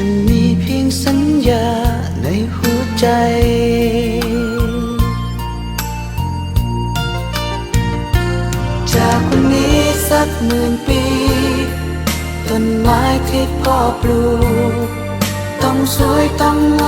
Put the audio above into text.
จะมีเพียงสัญญาในหัวใจ จากวันนี้สักหมื่นปี ต้นไม้ที่พ่อปลูก ต้องสวยต้องง